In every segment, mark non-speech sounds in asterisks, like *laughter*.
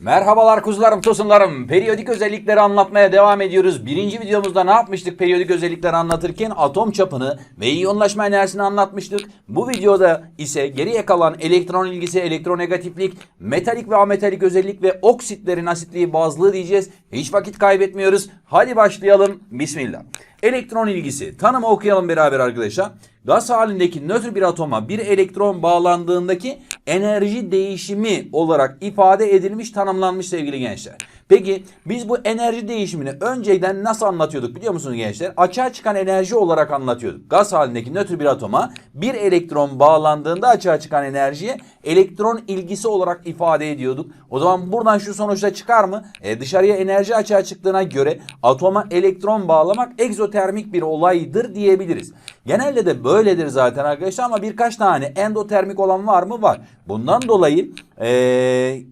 Merhabalar kuzularım, tosunlarım. Periyodik özellikleri anlatmaya devam ediyoruz. Birinci videomuzda ne yapmıştık periyodik özellikleri anlatırken? Atom çapını ve iyonlaşma enerjisini anlatmıştık. Bu videoda ise geriye kalan elektron ilgisi, elektronegatiflik, metalik ve ametalik özellik ve oksitlerin asitliği, bazlığı diyeceğiz. Hiç vakit kaybetmiyoruz. Hadi başlayalım. Bismillah. Elektron ilgisi. Tanımı okuyalım beraber arkadaşlar. Gaz halindeki nötr bir atoma bir elektron bağlandığındaki enerji değişimi olarak ifade edilmiş, tanımlanmış sevgili gençler. Peki biz bu enerji değişimini önceden nasıl anlatıyorduk biliyor musunuz gençler? Açığa çıkan enerji olarak anlatıyorduk. Gaz halindeki nötr bir atoma bir elektron bağlandığında açığa çıkan enerjiye elektron ilgisi olarak ifade ediyorduk. O zaman buradan şu sonuçta çıkar mı? E, dışarıya enerji açığa çıktığına göre atoma elektron bağlamak egzotermik bir olaydır diyebiliriz. Genelde de böyledir zaten arkadaşlar ama birkaç tane endotermik olan var mı? Var. Bundan dolayı e,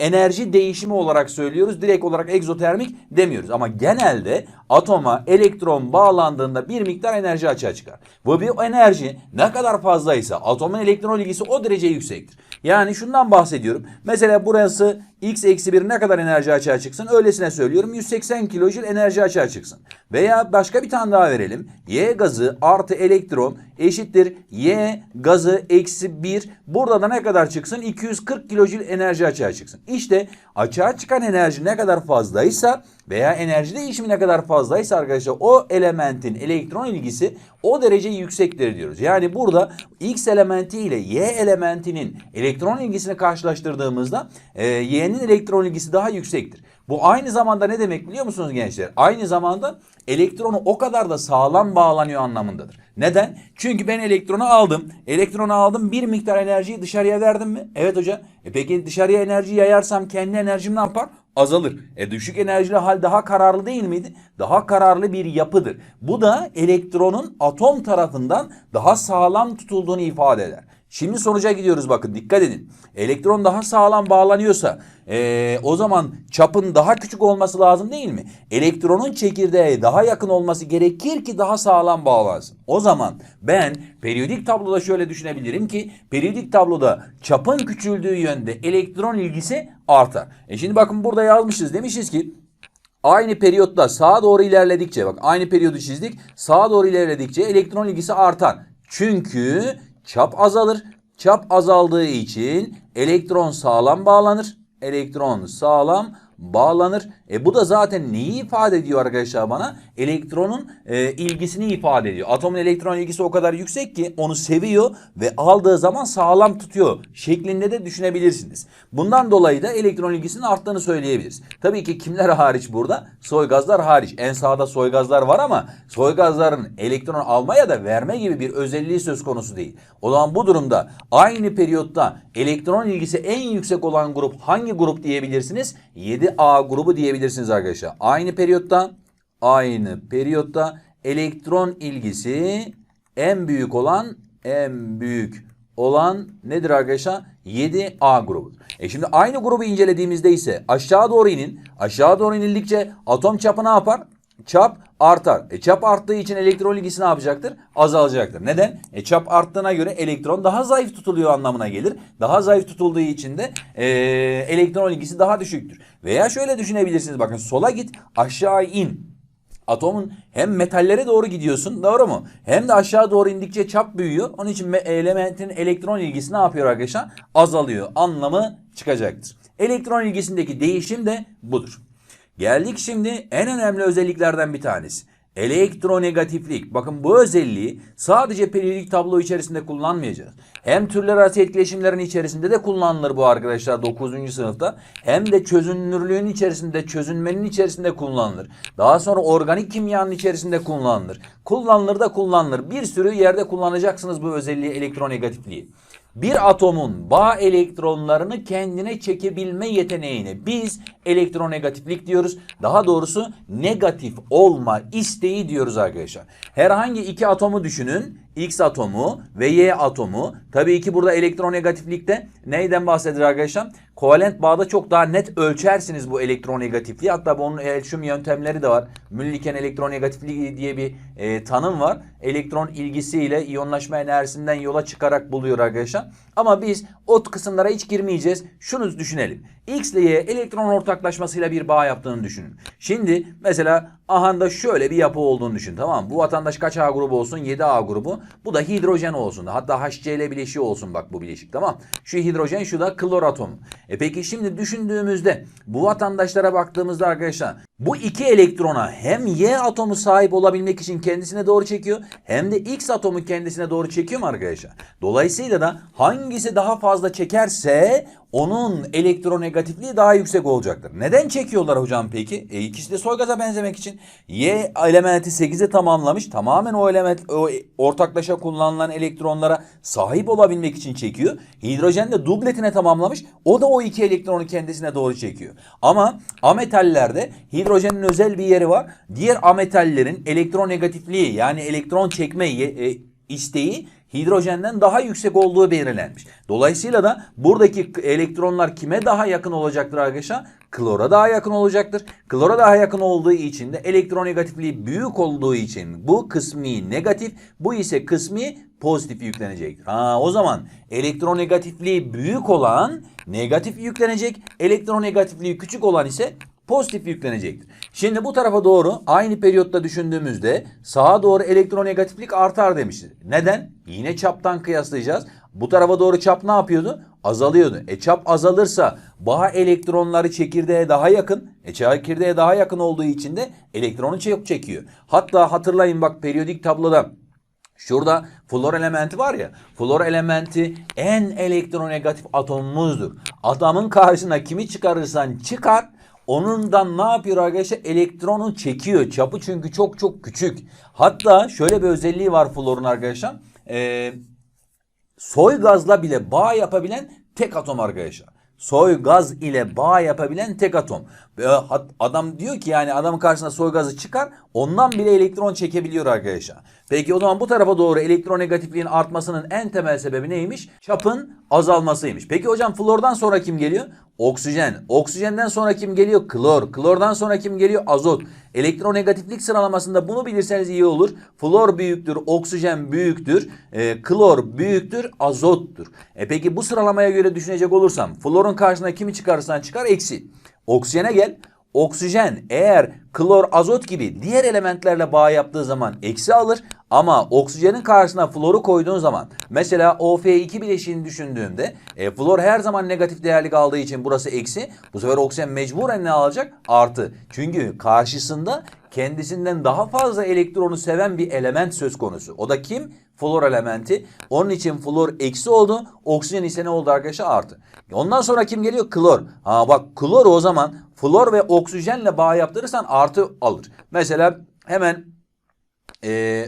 enerji değişimi olarak söylüyoruz. Direkt olarak egzotermik demiyoruz. Ama genelde atoma elektron bağlandığında bir miktar enerji açığa çıkar. Bu bir enerji ne kadar fazlaysa atomun elektron ilgisi o derece yüksektir. Yani şundan bahsediyorum. Mesela burası x eksi 1 ne kadar enerji açığa çıksın? Öylesine söylüyorum 180 kilojül enerji açığa çıksın. Veya başka bir tane daha verelim. Y gazı artı elektron eşittir Y gazı eksi 1. Burada da ne kadar çıksın? 240 kilojül enerji açığa çıksın. İşte açığa çıkan enerji ne kadar fazlaysa veya enerji değişimi ne kadar fazlaysa arkadaşlar o elementin elektron ilgisi o derece yüksektir diyoruz. Yani burada X elementi ile Y elementinin elektron ilgisini karşılaştırdığımızda e, Y'nin elektron ilgisi daha yüksektir. Bu aynı zamanda ne demek biliyor musunuz gençler? Aynı zamanda elektronu o kadar da sağlam bağlanıyor anlamındadır. Neden? Çünkü ben elektronu aldım. Elektronu aldım bir miktar enerjiyi dışarıya verdim mi? Evet hocam. E peki dışarıya enerji yayarsam kendi enerjim ne yapar? azalır. E düşük enerjili hal daha kararlı değil miydi? Daha kararlı bir yapıdır. Bu da elektronun atom tarafından daha sağlam tutulduğunu ifade eder. Şimdi sonuca gidiyoruz bakın dikkat edin. Elektron daha sağlam bağlanıyorsa ee, o zaman çapın daha küçük olması lazım değil mi? Elektronun çekirdeğe daha yakın olması gerekir ki daha sağlam bağlansın. O zaman ben periyodik tabloda şöyle düşünebilirim ki periyodik tabloda çapın küçüldüğü yönde elektron ilgisi artar. E şimdi bakın burada yazmışız demişiz ki Aynı periyotta sağa doğru ilerledikçe bak aynı periyodu çizdik. Sağa doğru ilerledikçe elektron ilgisi artar. Çünkü çap azalır. Çap azaldığı için elektron sağlam bağlanır. Elektron sağlam bağlanır. E bu da zaten neyi ifade ediyor arkadaşlar bana? Elektronun e, ilgisini ifade ediyor. Atomun elektron ilgisi o kadar yüksek ki onu seviyor ve aldığı zaman sağlam tutuyor şeklinde de düşünebilirsiniz. Bundan dolayı da elektron ilgisinin arttığını söyleyebiliriz. Tabii ki kimler hariç burada? Soygazlar hariç. En sağda soygazlar var ama soygazların elektron alma ya da verme gibi bir özelliği söz konusu değil. O zaman bu durumda aynı periyotta elektron ilgisi en yüksek olan grup hangi grup diyebilirsiniz? 7A grubu diyebilirsiniz arkadaşlar. Aynı periyotta aynı periyotta elektron ilgisi en büyük olan en büyük olan nedir arkadaşlar? 7A grubu. E şimdi aynı grubu incelediğimizde ise aşağı doğru inin. Aşağı doğru inildikçe atom çapı ne yapar? Çap artar. E çap arttığı için elektron ilgisi ne yapacaktır? Azalacaktır. Neden? E çap arttığına göre elektron daha zayıf tutuluyor anlamına gelir. Daha zayıf tutulduğu için de e, elektron ilgisi daha düşüktür. Veya şöyle düşünebilirsiniz bakın sola git aşağı in. Atomun hem metallere doğru gidiyorsun doğru mu? Hem de aşağı doğru indikçe çap büyüyor. Onun için elementin elektron ilgisi ne yapıyor arkadaşlar? Azalıyor anlamı çıkacaktır. Elektron ilgisindeki değişim de budur. Geldik şimdi en önemli özelliklerden bir tanesi. Elektronegatiflik. Bakın bu özelliği sadece periyodik tablo içerisinde kullanmayacağız. Hem türler arası etkileşimlerin içerisinde de kullanılır bu arkadaşlar 9. sınıfta. Hem de çözünürlüğün içerisinde, çözünmenin içerisinde kullanılır. Daha sonra organik kimyanın içerisinde kullanılır. Kullanılır da kullanılır. Bir sürü yerde kullanacaksınız bu özelliği elektronegatifliği. Bir atomun bağ elektronlarını kendine çekebilme yeteneğine biz elektronegatiflik diyoruz. Daha doğrusu negatif olma isteği diyoruz arkadaşlar. Herhangi iki atomu düşünün. X atomu ve Y atomu. Tabii ki burada elektronegatiflikte neyden bahsedilir arkadaşlar? kovalent bağda çok daha net ölçersiniz bu elektronegatifliği. Hatta bunun ölçüm yöntemleri de var. Mülliken elektronegatifliği diye bir e, tanım var. Elektron ilgisiyle iyonlaşma enerjisinden yola çıkarak buluyor arkadaşlar. Ama biz o kısımlara hiç girmeyeceğiz. Şunu düşünelim. X ile Y elektron ortaklaşmasıyla bir bağ yaptığını düşünün. Şimdi mesela ahanda şöyle bir yapı olduğunu düşün tamam? Bu vatandaş kaç A grubu olsun? 7A grubu. Bu da hidrojen olsun. Hatta HCl bileşiği olsun bak bu bileşik tamam Şu hidrojen şu da klor atomu. E peki şimdi düşündüğümüzde bu vatandaşlara baktığımızda arkadaşlar bu iki elektrona hem Y atomu sahip olabilmek için kendisine doğru çekiyor hem de X atomu kendisine doğru çekiyor mu arkadaşlar? Dolayısıyla da hangisi daha fazla çekerse onun elektronegatifliği daha yüksek olacaktır. Neden çekiyorlar hocam peki? E ikisi de soy gaza benzemek için. Y elementi 8'e tamamlamış. Tamamen o element o ortaklaşa kullanılan elektronlara sahip olabilmek için çekiyor. Hidrojen de dubletine tamamlamış. O da o iki elektronu kendisine doğru çekiyor. Ama ametallerde hidrojenin özel bir yeri var. Diğer ametallerin elektronegatifliği yani elektron çekme e, isteği hidrojenden daha yüksek olduğu belirlenmiş. Dolayısıyla da buradaki elektronlar kime daha yakın olacaktır arkadaşlar? Klora daha yakın olacaktır. Klora daha yakın olduğu için de elektronegatifliği büyük olduğu için bu kısmi negatif, bu ise kısmi pozitif yüklenecektir. Ha o zaman elektronegatifliği büyük olan negatif yüklenecek, elektronegatifliği küçük olan ise pozitif yüklenecektir. Şimdi bu tarafa doğru aynı periyotta düşündüğümüzde sağa doğru elektronegatiflik artar demiştir. Neden? Yine çaptan kıyaslayacağız. Bu tarafa doğru çap ne yapıyordu? Azalıyordu. E çap azalırsa bağ elektronları çekirdeğe daha yakın. E çekirdeğe daha yakın olduğu için de elektronu çok çekiyor. Hatta hatırlayın bak periyodik tabloda Şurada flor elementi var ya. Flor elementi en elektronegatif atomumuzdur. Atomun karşısına kimi çıkarırsan çıkar Onundan ne yapıyor arkadaşlar? Elektronu çekiyor. Çapı çünkü çok çok küçük. Hatta şöyle bir özelliği var florun arkadaşlar. Ee, soy gazla bile bağ yapabilen tek atom arkadaşlar. Soy gaz ile bağ yapabilen tek atom. Adam diyor ki yani adamın karşısına soy gazı çıkar ondan bile elektron çekebiliyor arkadaşlar. Peki o zaman bu tarafa doğru elektronegatifliğin artmasının en temel sebebi neymiş? Çapın azalmasıymış. Peki hocam flordan sonra kim geliyor? Oksijen. Oksijenden sonra kim geliyor? Klor. Klordan sonra kim geliyor? Azot. Elektronegatiflik sıralamasında bunu bilirseniz iyi olur. Flor büyüktür, oksijen büyüktür, e, klor büyüktür, azottur. E peki bu sıralamaya göre düşünecek olursam florun karşısına kimi çıkarırsan çıkar eksi. Oksijene gel. Oksijen eğer klor, azot gibi diğer elementlerle bağ yaptığı zaman eksi alır. Ama oksijenin karşısına floru koyduğun zaman mesela OF2 bileşiğini düşündüğümde e, flor her zaman negatif değerlik aldığı için burası eksi. Bu sefer oksijen mecburen ne alacak? Artı. Çünkü karşısında kendisinden daha fazla elektronu seven bir element söz konusu. O da kim? Flor elementi. Onun için flor eksi oldu. Oksijen ise ne oldu arkadaşlar? Artı. Ondan sonra kim geliyor? Klor. Ha bak klor o zaman flor ve oksijenle bağ yaptırırsan artı alır. Mesela hemen e,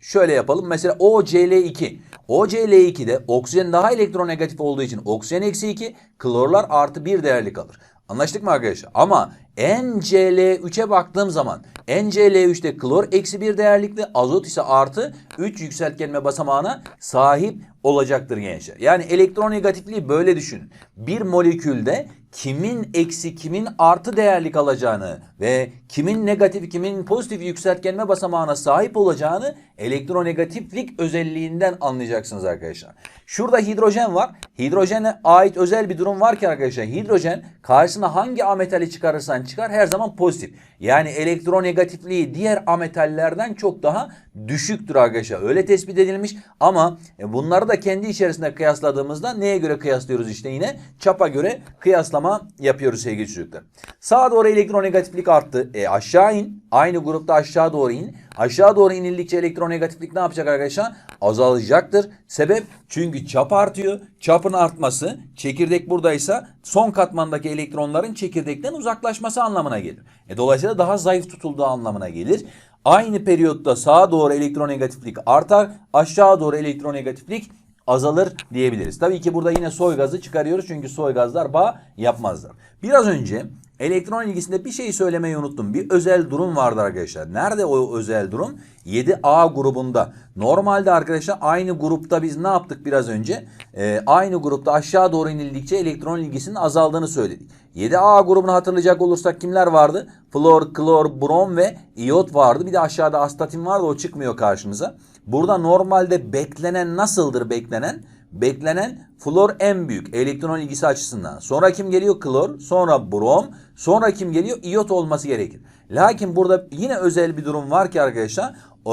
şöyle yapalım. Mesela OCl2. OCl2'de oksijen daha elektronegatif olduğu için oksijen eksi 2, klorlar artı 1 değerlik alır. Anlaştık mı arkadaşlar? Ama NCl3'e baktığım zaman NCl3'te klor eksi 1 değerlikli azot ise artı 3 yükseltgenme basamağına sahip olacaktır gençler. Yani elektronegatifliği böyle düşünün. Bir molekülde kimin eksi kimin artı değerlik alacağını ve kimin negatif kimin pozitif yükseltgenme basamağına sahip olacağını elektronegatiflik özelliğinden anlayacaksınız arkadaşlar. Şurada hidrojen var. Hidrojene ait özel bir durum var ki arkadaşlar. Hidrojen karşısına hangi ametali çıkarırsan çıkar her zaman pozitif. Yani elektronegatifliği diğer ametallerden çok daha düşüktür arkadaşlar. Öyle tespit edilmiş ama e, bunları da kendi içerisinde kıyasladığımızda neye göre kıyaslıyoruz işte yine? Çapa göre kıyaslama yapıyoruz sevgili çocuklar. Sağa doğru elektronegatiflik arttı. E aşağı in. Aynı grupta aşağı doğru in. Aşağı doğru inildikçe elektronegatiflik ne yapacak arkadaşlar? Azalacaktır. Sebep çünkü çap artıyor. Çapın artması çekirdek buradaysa son katmandaki elektronların çekirdekten uzaklaşması anlamına gelir. E dolayısıyla daha zayıf tutulduğu anlamına gelir. Aynı periyotta sağa doğru elektronegatiflik artar, aşağı doğru elektronegatiflik azalır diyebiliriz. Tabii ki burada yine soy gazı çıkarıyoruz çünkü soy gazlar bağ yapmazlar. Biraz önce elektron ilgisinde bir şey söylemeyi unuttum. Bir özel durum vardı arkadaşlar. Nerede o özel durum? 7A grubunda. Normalde arkadaşlar aynı grupta biz ne yaptık biraz önce? Ee, aynı grupta aşağı doğru inildikçe elektron ilgisinin azaldığını söyledik. 7A grubunu hatırlayacak olursak kimler vardı? Flor, klor, brom ve iot vardı. Bir de aşağıda astatin vardı o çıkmıyor karşınıza. Burada normalde beklenen nasıldır beklenen? Beklenen flor en büyük elektron ilgisi açısından. Sonra kim geliyor? Klor, sonra brom, sonra kim geliyor? İyot olması gerekir. Lakin burada yine özel bir durum var ki arkadaşlar e,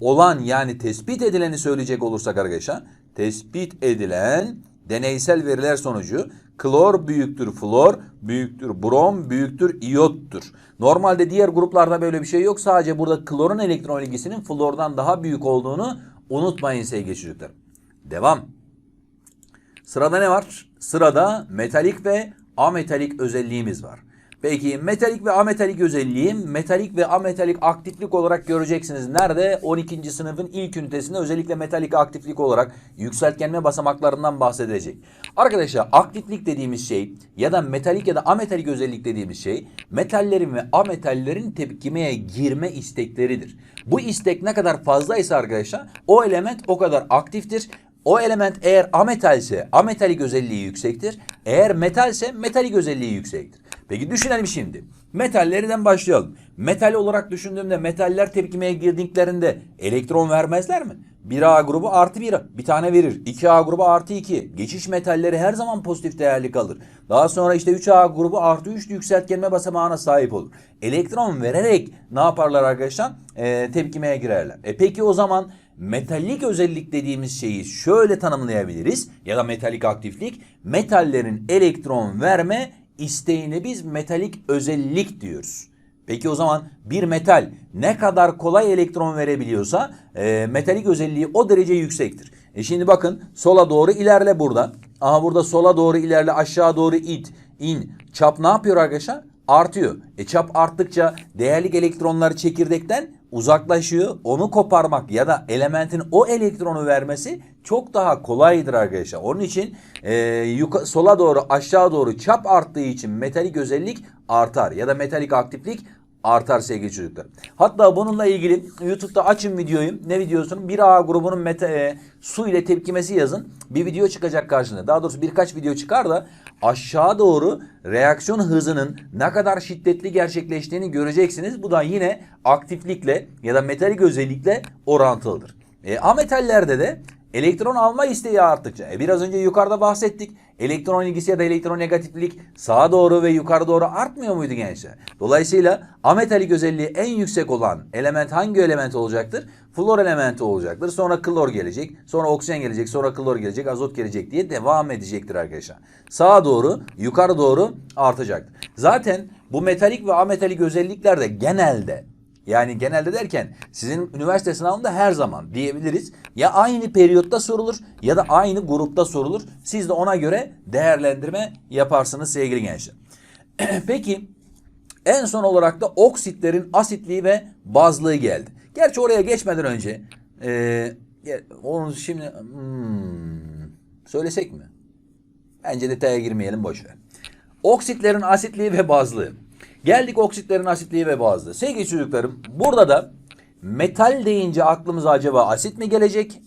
olan yani tespit edileni söyleyecek olursak arkadaşlar tespit edilen deneysel veriler sonucu klor büyüktür flor büyüktür brom büyüktür iyottur. Normalde diğer gruplarda böyle bir şey yok. Sadece burada klorun elektron ilgisinin flordan daha büyük olduğunu unutmayın sevgili çocuklar. Devam. Sırada ne var? Sırada metalik ve ametalik özelliğimiz var. Peki metalik ve ametalik özelliği metalik ve ametalik aktiflik olarak göreceksiniz. Nerede? 12. sınıfın ilk ünitesinde özellikle metalik aktiflik olarak yükseltgenme basamaklarından bahsedecek. Arkadaşlar aktiflik dediğimiz şey ya da metalik ya da ametalik özellik dediğimiz şey metallerin ve ametallerin tepkimeye girme istekleridir. Bu istek ne kadar fazlaysa arkadaşlar o element o kadar aktiftir. O element eğer ametalse ametalik özelliği yüksektir. Eğer metalse metalik özelliği yüksektir. Peki düşünelim şimdi. Metallerden başlayalım. Metal olarak düşündüğümde metaller tepkimeye girdiklerinde elektron vermezler mi? 1A grubu artı 1 bir tane verir. 2A grubu artı 2. Geçiş metalleri her zaman pozitif değerli kalır. Daha sonra işte 3A grubu artı 3 yükseltgenme basamağına sahip olur. Elektron vererek ne yaparlar arkadaşlar? Ee, tepkimeye girerler. E peki o zaman metallik özellik dediğimiz şeyi şöyle tanımlayabiliriz ya da metalik aktiflik metallerin elektron verme isteğine biz metalik özellik diyoruz. Peki o zaman bir metal ne kadar kolay elektron verebiliyorsa e, metalik özelliği o derece yüksektir. E şimdi bakın sola doğru ilerle burada. Aha burada sola doğru ilerle aşağı doğru it, in. Çap ne yapıyor arkadaşlar? Artıyor. E çap arttıkça değerlik elektronlar çekirdekten uzaklaşıyor. Onu koparmak ya da elementin o elektronu vermesi çok daha kolaydır arkadaşlar. Onun için e, yuka, sola doğru aşağı doğru çap arttığı için metalik özellik artar ya da metalik aktiflik artar sevgili çocuklar. Hatta bununla ilgili YouTube'da açın videoyu. Ne videosunu? 1A grubunun meta, e, su ile tepkimesi yazın. Bir video çıkacak karşına. Daha doğrusu birkaç video çıkar da aşağı doğru reaksiyon hızının ne kadar şiddetli gerçekleştiğini göreceksiniz. Bu da yine aktiflikle ya da metalik özellikle orantılıdır. E, ametallerde de Elektron alma isteği arttıkça, e biraz önce yukarıda bahsettik. Elektron ilgisi ya da elektron negatiflik sağa doğru ve yukarı doğru artmıyor muydu gençler? Dolayısıyla ametalik özelliği en yüksek olan element hangi element olacaktır? Flor elementi olacaktır. Sonra klor gelecek, sonra oksijen gelecek, sonra klor gelecek, azot gelecek diye devam edecektir arkadaşlar. Sağa doğru, yukarı doğru artacaktır. Zaten bu metalik ve ametalik özellikler de genelde yani genelde derken sizin üniversite sınavında her zaman diyebiliriz. Ya aynı periyotta sorulur ya da aynı grupta sorulur. Siz de ona göre değerlendirme yaparsınız sevgili gençler. *clears throat* Peki en son olarak da oksitlerin asitliği ve bazlığı geldi. Gerçi oraya geçmeden önce e, onu şimdi hmm, söylesek mi? Bence detaya girmeyelim boşver. Oksitlerin asitliği ve bazlığı. Geldik oksitlerin asitliği ve bazlığı. Sevgili çocuklarım burada da metal deyince aklımıza acaba asit mi gelecek?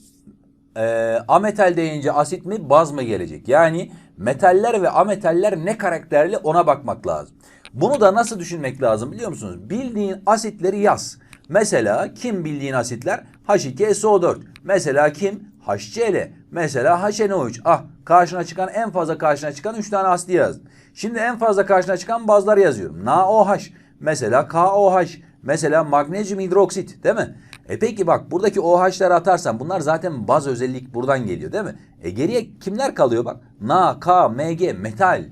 E, ametal deyince asit mi baz mı gelecek? Yani metaller ve ametaller ne karakterli ona bakmak lazım. Bunu da nasıl düşünmek lazım biliyor musunuz? Bildiğin asitleri yaz. Mesela kim bildiğin asitler? H2SO4. Mesela kim? HCl. Mesela HNO3. Ah karşına çıkan en fazla karşına çıkan 3 tane asit yazdım. Şimdi en fazla karşına çıkan bazları yazıyorum. NaOH. Mesela KOH. Mesela magnezyum hidroksit değil mi? E peki bak buradaki OH'ları atarsan bunlar zaten baz özellik buradan geliyor değil mi? E geriye kimler kalıyor bak? Na, K, Mg, metal.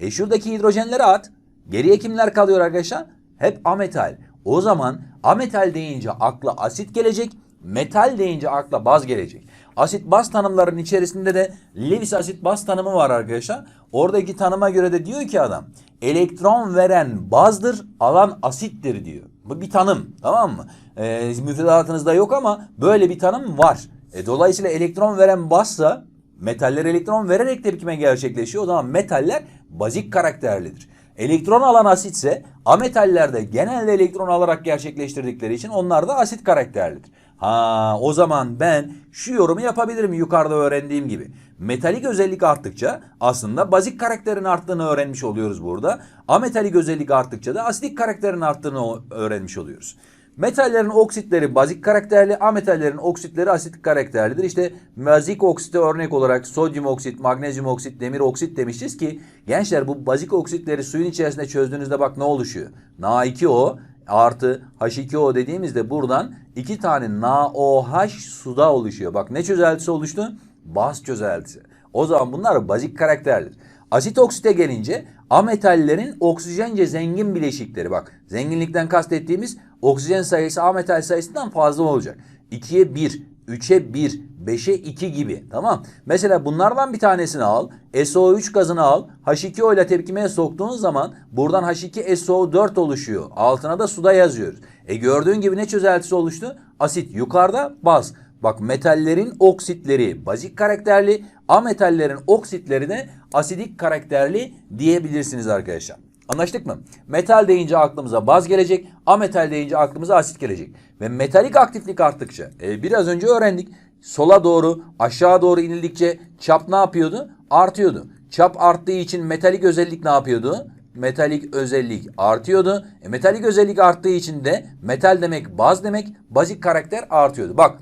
E şuradaki hidrojenleri at. Geriye kimler kalıyor arkadaşlar? Hep ametal. O zaman ametal deyince akla asit gelecek. Metal deyince akla baz gelecek. Asit baz tanımlarının içerisinde de Lewis asit baz tanımı var arkadaşlar. Oradaki tanıma göre de diyor ki adam elektron veren bazdır alan asittir diyor. Bu bir tanım tamam mı? E, müfredatınızda yok ama böyle bir tanım var. E, dolayısıyla elektron veren bazsa metaller elektron vererek tepkime gerçekleşiyor. O zaman metaller bazik karakterlidir. Elektron alan asitse ametallerde genelde elektron alarak gerçekleştirdikleri için onlar da asit karakterlidir. Ha o zaman ben şu yorumu yapabilirim yukarıda öğrendiğim gibi. Metalik özellik arttıkça aslında bazik karakterin arttığını öğrenmiş oluyoruz burada. Ametalik özellik arttıkça da asidik karakterin arttığını öğrenmiş oluyoruz. Metallerin oksitleri bazik karakterli, ametallerin oksitleri asit karakterlidir. İşte bazik oksite örnek olarak sodyum oksit, magnezyum oksit, demir oksit demişiz ki gençler bu bazik oksitleri suyun içerisinde çözdüğünüzde bak ne oluşuyor? Na2O artı H2O dediğimizde buradan iki tane NaOH suda oluşuyor. Bak ne çözeltisi oluştu? Baz çözeltisi. O zaman bunlar bazik karakterlidir. Asit oksite gelince ametallerin oksijence zengin bileşikleri bak zenginlikten kastettiğimiz oksijen sayısı ametal sayısından fazla olacak. 2'ye 1, 3'e 1, 5'e 2 gibi tamam. Mesela bunlardan bir tanesini al SO3 gazını al H2O ile tepkimeye soktuğun zaman buradan H2SO4 oluşuyor. Altına da suda yazıyoruz. E gördüğün gibi ne çözeltisi oluştu? Asit yukarıda baz. Bak metallerin oksitleri bazik karakterli, ametallerin oksitleri de asidik karakterli diyebilirsiniz arkadaşlar. Anlaştık mı? Metal deyince aklımıza baz gelecek, ametal deyince aklımıza asit gelecek. Ve metalik aktiflik arttıkça, e, biraz önce öğrendik. Sola doğru, aşağı doğru inildikçe çap ne yapıyordu? Artıyordu. Çap arttığı için metalik özellik ne yapıyordu? metalik özellik artıyordu. E, metalik özellik arttığı için de metal demek baz demek bazik karakter artıyordu. Bak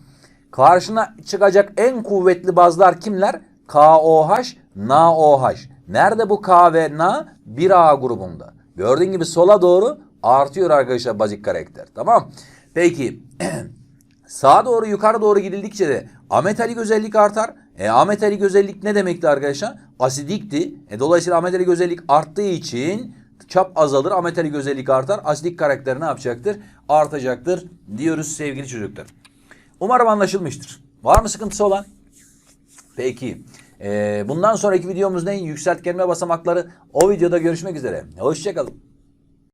karşına çıkacak en kuvvetli bazlar kimler? KOH, NaOH. Nerede bu K ve Na? 1A grubunda. Gördüğün gibi sola doğru artıyor arkadaşlar bazik karakter. Tamam. Peki *clears throat* Sağa doğru yukarı doğru gidildikçe de ametalik özellik artar. E, ametalik özellik ne demekti arkadaşlar? Asidikti. E, dolayısıyla ametalik özellik arttığı için çap azalır. Ametalik özellik artar. Asidik karakter ne yapacaktır? Artacaktır diyoruz sevgili çocuklar. Umarım anlaşılmıştır. Var mı sıkıntısı olan? Peki. E, bundan sonraki videomuzda en yükselt kelime basamakları o videoda görüşmek üzere. Hoşçakalın.